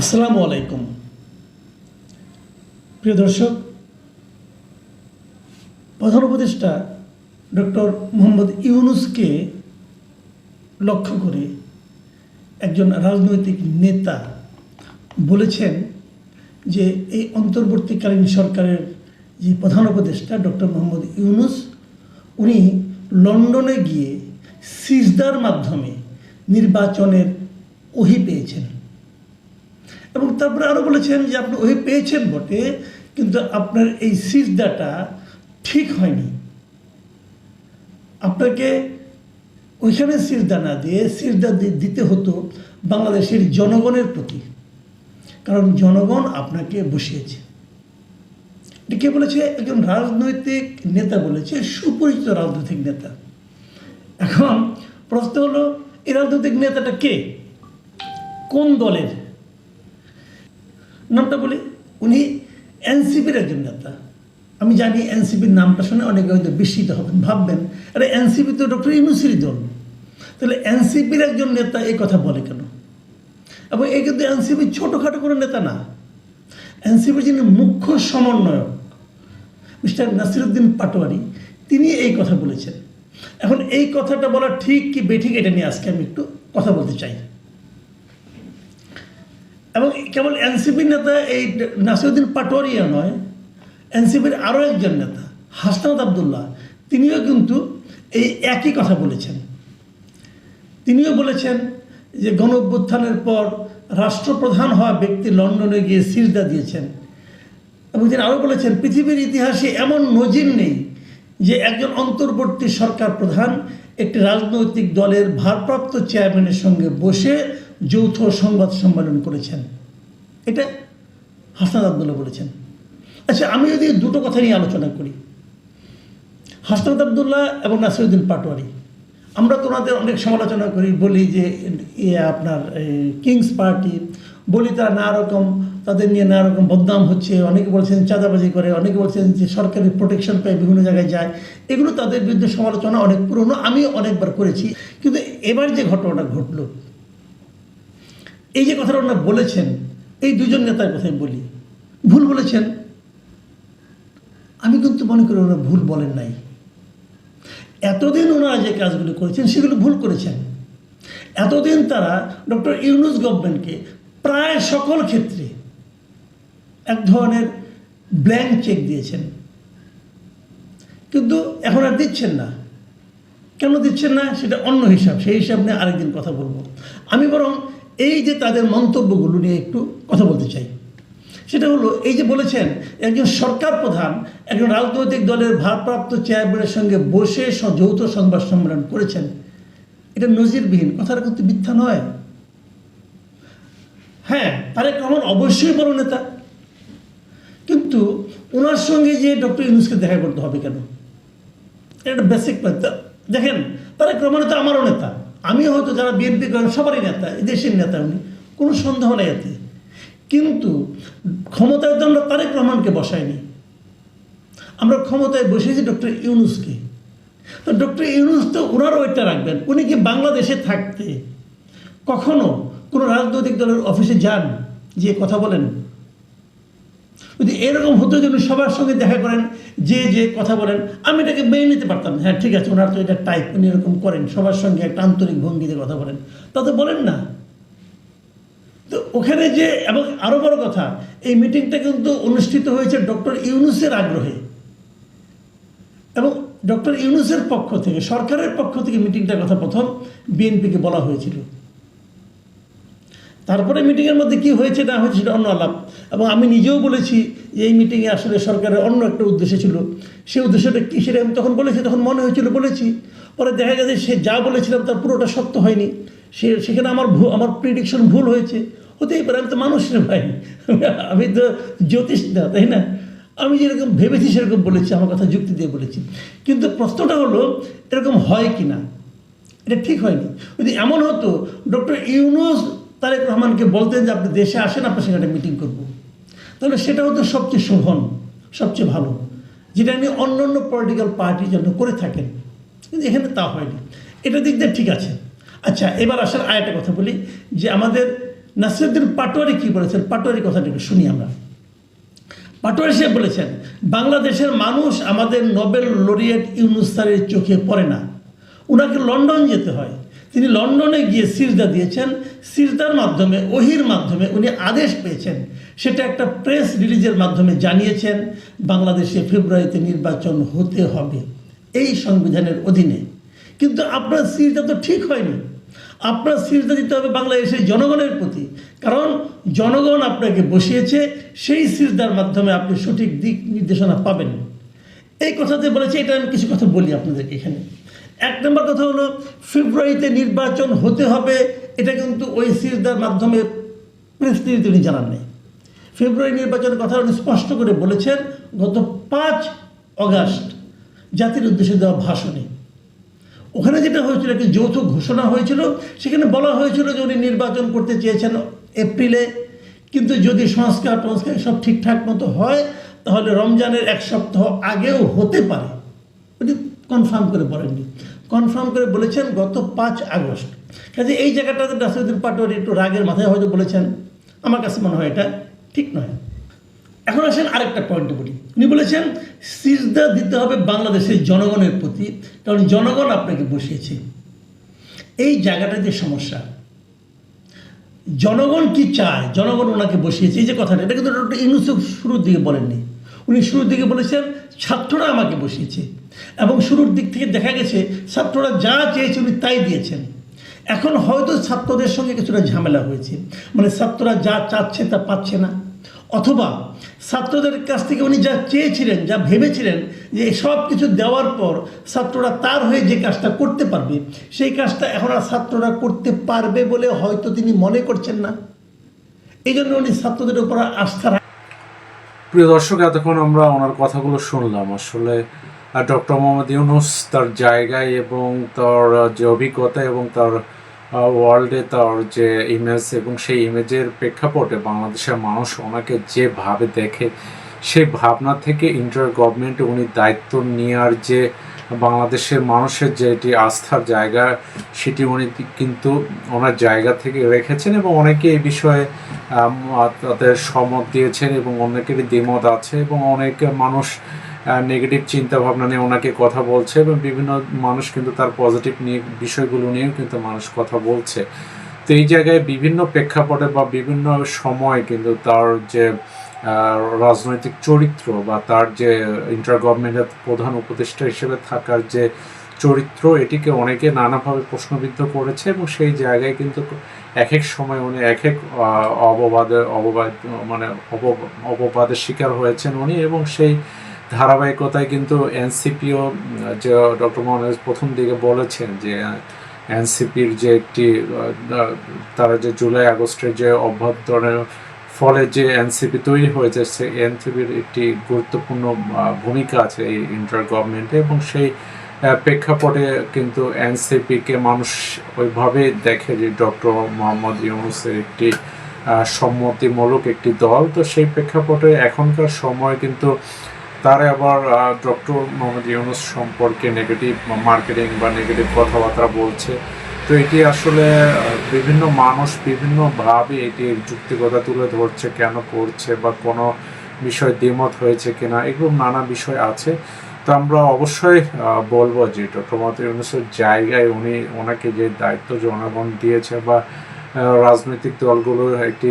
আসসালামু আলাইকুম। প্রিয় দর্শক, প্রধান উপদেষ্টা ডক্টর মোহাম্মদ ইউনুসকে লক্ষ্য করে একজন রাজনৈতিক নেতা বলেছেন যে এই অন্তর্বর্তীকালীন সরকারের যে প্রধান উপদেষ্টা ডক্টর মোহাম্মদ ইউনুস, উনি লন্ডনে গিয়ে সিজদার মাধ্যমে নির্বাচনের ওহি পেয়েছেন। এবং তারপরে আরও বলেছেন যে আপনি ওই পেয়েছেন বটে, কিন্তু আপনার এই সিজদাটা ঠিক হয়নি। আপনাকে ওইখানে সিজদা না দিয়ে সিজদা দিতে হতো বাংলাদেশের জনগণের প্রতি। কারণ জনগণ আপনাকে বসিয়েছে। কে বলেছে? একজন রাজনৈতিক নেতা বলেছে, সুপরিচিত রাজনৈতিক নেতা। এখন প্রশ্ন হলো, এই রাজনৈতিক নেতাটা কে? কোন দলের? নামটা বলি? উনি এনসিপির একজন নেতা। আমি জানি এনসিপির নামটা শুনে অনেকে হয়তো বিস্মিত হবেন, ভাববেন, আরে, এনসিপি তো ডক্টর ইউনুসির দল। তাহলে এনসিপির একজন নেতা এই কথা বলে কেন? এবং এই কিন্তু এনসিপি ছোটোখাটো কোনো নেতা না। এনসিপির যিনি মুখ্য সমন্বয়ক, মিস্টার নাসিরুদ্দিন পাটোয়ারি, তিনি এই কথা বলেছেন। এখন এই কথাটা বলা ঠিক কি বেঠিক এটা নিয়ে আজকে আমি একটু কথা বলতে চাই। এবং কেবল এনসিপির নেতা এই নাসিরুদ্দিন পাটোয়ারিয়া নয়, এনসিপির আরও একজন নেতা, হাসনাত আবদুল্লাহ, তিনিও কিন্তু এই একই কথা বলেছেন। তিনিও বলেছেন যে গণ অভ্যুত্থানের পর রাষ্ট্রপ্রধান হওয়া ব্যক্তি লন্ডনে গিয়ে সিজদা দিয়েছেন। এবং তিনি আরও বলেছেন, পৃথিবীর ইতিহাসে এমন নজির নেই যে একজন অন্তর্বর্তী সরকার প্রধান একটি রাজনৈতিক দলের ভারপ্রাপ্ত চেয়ারম্যানের সঙ্গে বসে যৌথ সংবাদ সম্মেলন করেছেন। এটা হাসনাদ আবদুল্লাহ বলেছেন। আচ্ছা আমি যদি দুটো কথা নিয়ে আলোচনা করি। হাসনাদ আবদুল্লাহ এবং নাসিরুদ্দিন পাটোয়ারি। আমরা তো ওনাদের অনেক সমালোচনা করি, বলি যে ইয়ে আপনার কিংস পার্টি, বলি তারা নানা রকম, তাদের নিয়ে নানা রকম বদনাম হচ্ছে। অনেকে বলছেন চাঁদাবাজি করে, অনেকে বলছেন যে সরকারি প্রোটেকশন পায়, বিভিন্ন জায়গায় যায়। এগুলো তাদের বিরুদ্ধে সমালোচনা অনেক পুরনো আমি অনেকবার করেছি। কিন্তু এবার যে ঘটনাটা ঘটলো এই যে কথাটা ওনারা বলেছেন, এই দুজন নেতার কথাই বলি, ভুল বলেছেন। আমি কিন্তু মনে করি ওনারা ভুল বলেন নাই। এতদিন ওনারা যে কাজগুলো করেছেন, সেগুলো ভুল করেছেন। এতদিন তারা ডক্টর ইউনুস গভর্নমেন্টকে প্রায় সকল ক্ষেত্রে এক ধরনের ব্ল্যাঙ্ক চেক দিয়েছেন। কিন্তু এখন আর দিচ্ছেন না। কেন দিচ্ছেন না? সেটা অন্য হিসাব। সেই হিসাব নিয়ে আরেকদিন কথা বলব। আমি বরং এই যে তাদের মন্তব্যগুলো নিয়ে একটু কথা বলতে চাই। সেটা হলো, এই যে বলেছেন, একজন সরকার প্রধান একজন রাজনৈতিক দলের ভারপ্রাপ্ত চেয়ারম্যানের সঙ্গে বসে যৌথ সংবাদ সম্মেলন করেছেন। এটা নজিরবিহীন, কথাটা কিন্তু মিথ্যা নয়। হ্যাঁ তারেক রহমান অবশ্যই বড় নেতা। কিন্তু ওনার সঙ্গে যে ডক্টর ইউনুসকে দেখা করতে হবে কেন? এটা বেসিক দেখেন, তারেক রহমান তো আমারও নেতা। আমি হয়তো যারা বিএনপি করেন, সবারই নেতা দেশের নেতা উনি, কোনো সন্দেহ নেই এতে। কিন্তু ক্ষমতায় তো আমরা তারেক রহমানকে বসাইনি। আমরা ক্ষমতায় বসেছি ডক্টর ইউনুসকে। তো ডক্টর ইউনুস তো ওনারও ওইটা রাখবেন, উনি কি বাংলাদেশে থাকতে কখনো কোনো রাজনৈতিক দলের অফিসে যান যে কথা বলেন? যদি এরকম হতো যে উনি সবার সঙ্গে দেখা করেন, যে যে কথা বলেন, আমি এটাকে মেনে নিতে পারতাম। হ্যাঁ ঠিক আছে, ওনার তো এটা টাইপ উনি এরকম করেন, সবার সঙ্গে একটা আন্তরিক ভঙ্গিতে কথা বলেন। তা তো বলেন না। তো ওখানে যে, এবং আরও বড় কথা, এই মিটিংটা কিন্তু অনুষ্ঠিত হয়েছে ডক্টর ইউনুসের আগ্রহে। এবং ডক্টর ইউনুসের পক্ষ থেকে, সরকারের পক্ষ থেকে মিটিংটার কথা প্রথম বিএনপিকে বলা হয়েছিল। তারপরে মিটিংয়ের মধ্যে কি হয়েছে, না হয়েছে সেটা অন্য আলাপ। এবং আমি নিজেও বলেছি যে এই মিটিংয়ে আসলে সরকারের অন্য একটা উদ্দেশ্য ছিল। সেই উদ্দেশ্যটা কী সেটা আমি তখন বলেছি, তখন মনে হয়েছিল বলেছি। পরে দেখা গেছে সে যা বলেছিলাম তার পুরোটা সত্য হয়নি। সে, সেখানে আমার ভুল আমার প্রিডিকশন ভুল হয়েছে। হতেই পারে আমি তো মানুষ না ভাই। আমি তো জ্যোতিষ না, তাই না? আমি যেরকম ভেবেছি সেরকম বলেছি, আমার কথা যুক্তি দিয়ে বলেছি। কিন্তু প্রশ্নটা হলো, এরকম হয় কি না এটা ঠিক হয়নি। যদি এমন হতো, ডক্টর ইউনুস তারেক রহমানকে বলতেন যে আপনি দেশে আসেন, আপনার একটা মিটিং করব। তাহলে সেটা হতো সবচেয়ে শোভন, সবচেয়ে ভালো। যেটা নিয়ে অন্য অন্য পলিটিক্যাল পার্টির জন্য করে থাকেন। কিন্তু এখানে তা হয়নি। এটা দিক দিয়ে ঠিক আছে। আচ্ছা এবার আসার আরেকটা কথা বলি, যে আমাদের নাসিরুদ্দিন পাটোয়ারি কি বলেছেন? পাটোয়ারি কথাটা একটু শুনি আমরা। পাটোয়ারি সাহেব বলেছেন, বাংলাদেশের মানুষ আমাদের নোবেল লরিয়েট ইউনুস্তারের চোখে পড়ে না। ওনাকে লন্ডন যেতে হয়। তিনি লন্ডনে গিয়ে সিজদা দিয়েছেন। সিজদার মাধ্যমে, ওহির মাধ্যমে উনি আদেশ পেয়েছেন। সেটা একটা প্রেস রিলিজের মাধ্যমে জানিয়েছেন, বাংলাদেশে ফেব্রুয়ারিতে নির্বাচন হতে হবে এই সংবিধানের অধীনে। কিন্তু আপনার সিজদা তো ঠিক হয়নি। আপনার সিজদা দিতে হবে বাংলাদেশের জনগণের প্রতি। কারণ জনগণ আপনাকে বসিয়েছে, সেই সিজদার মাধ্যমে আপনি সঠিক দিক নির্দেশনা পাবেন। এই কথাতে বলেছে, এটা আমি কিছু কথা বলি আপনাদেরকে এখানে। এক নম্বর কথা হলো, ফেব্রুয়ারিতে নির্বাচন হতে হবে, এটা কিন্তু ওই সিজদার মাধ্যমে প্রেস তিনি জানান নেই। ফেব্রুয়ারি নির্বাচনের কথা উনি স্পষ্ট করে বলেছেন, গত পাঁচ অগাস্ট জাতির উদ্দেশ্যে দেওয়া ভাষণে। ওখানে যেটা হয়েছিল, একটি যৌথ ঘোষণা হয়েছিল, সেখানে বলা হয়েছিল যে উনি নির্বাচন করতে চেয়েছেন এপ্রিলে, কিন্তু যদি সংস্কার টংস্কার সব ঠিকঠাক মতো হয়, তাহলে রমজানের এক সপ্তাহ আগেও হতে পারে। কনফার্ম করে বলেননি কনফার্ম করে বলেছেন গত পাঁচ আগস্ট। কাজে এই জায়গাটাতে নাসিরুদ্দিন পাটোয়ারি একটু রাগের মাথায় হয়তো বলেছেন, আমার কাছে মনে হয় এটা ঠিক নয়। এখন আসেন আরেকটা পয়েন্ট বলি। উনি বলেছেন, সিজদা দিতে হবে বাংলাদেশের জনগণের প্রতি, কারণ জনগণ আপনাকে বসিয়েছে। এই জায়গাটা যে সমস্যা, জনগণ কি চায়? জনগণ ওনাকে বসিয়েছে। এই যে কথাটা, এটা কিন্তু ডক্টর ইউনুসুফ শুরুর দিকে বলেননি। উনি শুরুর দিকে বলেছেন, ছাত্ররা আমাকে বসিয়েছে। এবং শুরুর দিক থেকে দেখা গেছে, ছাত্ররা যা চেয়েছে উনি তাই দিয়েছেন। এখন হয়তো ছাত্রদের সঙ্গে কিছুটা ঝামেলা হয়েছে। মানে ছাত্ররা যা চাচ্ছে তা পাচ্ছে না। অথবা ছাত্রদের কাছ থেকে উনি যা চেয়েছিলেন, যা ভেবেছিলেন যে সব কিছু দেওয়ার পর ছাত্ররা তার হয়ে যে কাজটা করতে পারবে, সেই কাজটা এখন আর ছাত্ররা করতে পারবে বলে হয়তো তিনি মনে করছেন না। এই জন্য উনি ছাত্রদের উপর আস্থা প্রিয় দর্শক, এতক্ষণ আমরা ওনার কথাগুলো শুনলাম। আসলে ডক্টর মোহাম্মদ ইউনুস তার জায়গায় এবং তার যে অভিজ্ঞতা এবং তার ওয়ার্ল্ডে তার যে ইমেজ এবং সেই ইমেজের প্রেক্ষাপটে বাংলাদেশের মানুষ ওনাকে যেভাবে দেখে, সেই ভাবনা থেকে ইন্টার গভর্নমেন্ট উনি দায়িত্ব নেওয়ার যে বাংলাদেশের মানুষের যে এটি আস্থার জায়গা, সেটি উনি কিন্তু ওনার জায়গা থেকে রেখেছেন এবং অনেকে এই বিষয়ে তাদের সমত দিয়েছেন এবং অনেকেরই দ্বিমত আছে এবং অনেক মানুষ নেগেটিভ চিন্তা ভাবনা নিয়ে ওনাকে কথা বলছে এবং বিভিন্ন মানুষ কিন্তু তার পজিটিভ নিয়ে বিষয়গুলো নিয়েও কিন্তু মানুষ কথা বলছে। তো এই জায়গায় বিভিন্ন প্রেক্ষাপটে বা বিভিন্ন সময় কিন্তু তার যে রাজনৈতিক চরিত্র বা তার যে ইন্টার গভর্নমেন্টের প্রধান উপদেষ্টা হিসেবে থাকার যে চরিত্র এটিকে অনেকে নানাভাবে প্রশ্নবিদ্ধ করেছে এবং সেই জায়গায় কিন্তু এক এক সময় উনি এক এক আহ, অববাদের অববাদ মানে অপবাদের শিকার হয়েছেন উনি এবং সেই ধারাবাহিকতায় কিন্তু এনসিপিও যে ডক্টর মোহাম্মদ প্রথম দিকে বলেছেন যে, এনসিপির যে একটি তারা যে জুলাই আগস্টের যে অভ্যন্তরের ফলে যে এনসিপি তৈরি হয়েছে এনসিপির একটি গুরুত্বপূর্ণ ভূমিকা আছে এই ইন্টার গভর্নমেন্টে এবং সেই প্রেক্ষাপটে কিন্তু এনসিপিকে মানুষ ওইভাবে দেখে যে ডক্টর মোহাম্মদ ইউনুসের একটি সম্মতিমূলক একটি দল। তো সেই প্রেক্ষাপটে এখনকার সময় কিন্তু তারা আবার ডক্টর মোহাম্মদ ইউনুস সম্পর্কে নেগেটিভ মার্কেটিং বা নেগেটিভ কথাবার্তা বলছে। তো এটি আসলে বিভিন্ন মানুষ বিভিন্নভাবে এটির যুক্তিকতা তুলে ধরছে, কেন করছে বা কোনো বিষয় দ্বিমত হয়েছে কিনা, এগুলো নানা বিষয় আছে। তো আমরা অবশ্যই বলব যে ডক্টর মোহাম্মদ ইউনুসের জায়গায় উনি, ওনাকে যে দায়িত্ব জনগণ দিয়েছে বা রাজনৈতিক দলগুলোর একটি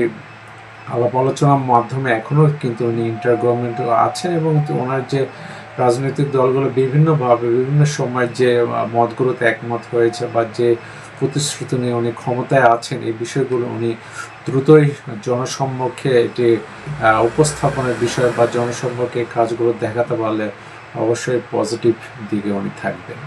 আলাপ আলোচনার মাধ্যমে এখনও কিন্তু উনি ইন্টার গভর্নমেন্ট আছেন এবং ওনার যে রাজনৈতিক দলগুলো বিভিন্নভাবে, বিভিন্ন সময় যে মতগুলোতে একমত হয়েছে বা যে প্রতিশ্রুতি নিয়ে উনি ক্ষমতায় আছেন, এই বিষয়গুলো উনি দ্রুতই জনসম্মুখে এটি উপস্থাপনের বিষয় বা জনসম্মুখে কাজগুলো দেখাতে পারলে অবশ্যই পজিটিভ দিকে উনি থাকবেন।